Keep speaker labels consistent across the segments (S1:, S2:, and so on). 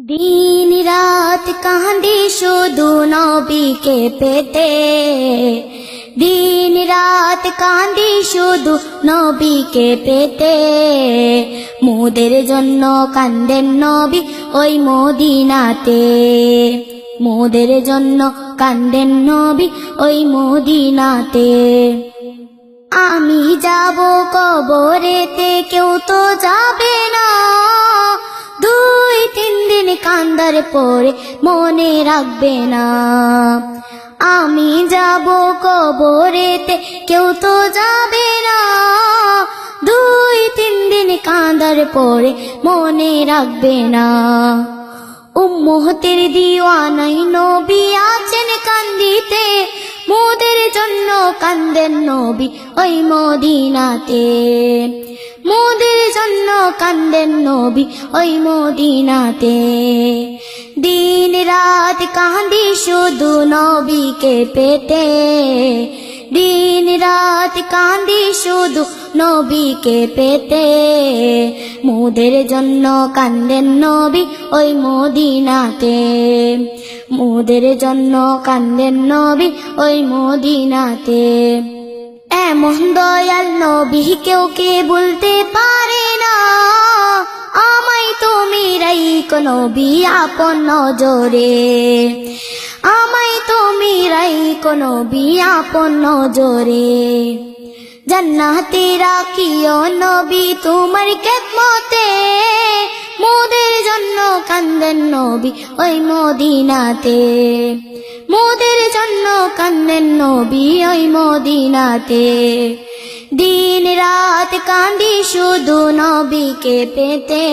S1: দিন রাত কাঁদি শুধু নবীকে পেতে। দিন রাত কাঁদি শুধু নবীকে পেতে। মোদের জন্য কান্দেন নবী ওই মদিনাতে। মোদের জন্য কান্দেন নবী ওই মদিনাতে। আমি যাব কবরেতে, কেউ তো যাবে কান্দার পরে মনে রাখবে না। আমি যাব কবরেতে, কেউ তো যাবে না। দুই, তিন দিন কান্দার পরে মনে রাখবে না। উম্মতের দিওয়ানাই নবী আছেন কান্দিতে, মোদের কান্দেন নবী ওই মদিনাতে। মোদের জন্য কান্দেন নবী ওই মদিনাতে। দিন রাত কান্দি শুধু নবীকে পেতে। দিন রাত কান্দি শুধু নবীকে পেতে। মোদের জন্য কান্দেন নবী ওই মদিনাতে। মোদের জন্য কান্দেন নবী ওই মদিনাতে। এমন দয়াল নবী কেউ কে বলতে পারে না। আমায় তুমি রাইকো নবী আপন নজরে। আমায় তুমি রাইকো নবী আপন নজরে। জান্নাতে রাখিও নবী তোমার কেতমতে মোদের জন্য কান্দেন নবী ওই মদিনাতে। মোদের জন্য কান্দেন নবী ওই মদিনাতে। দিন রাত কান্দি শুধু নবীকে পেতে।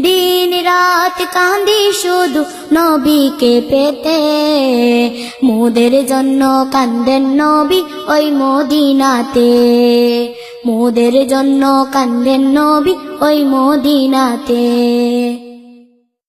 S1: দিন রাত কান্দি শুধু নবীকে পেতে। মোদের জন্য কান্দেন নবী ওই মদিনাতে। মোদের জন্য কান্দেন নবী ওই মদিনাতে।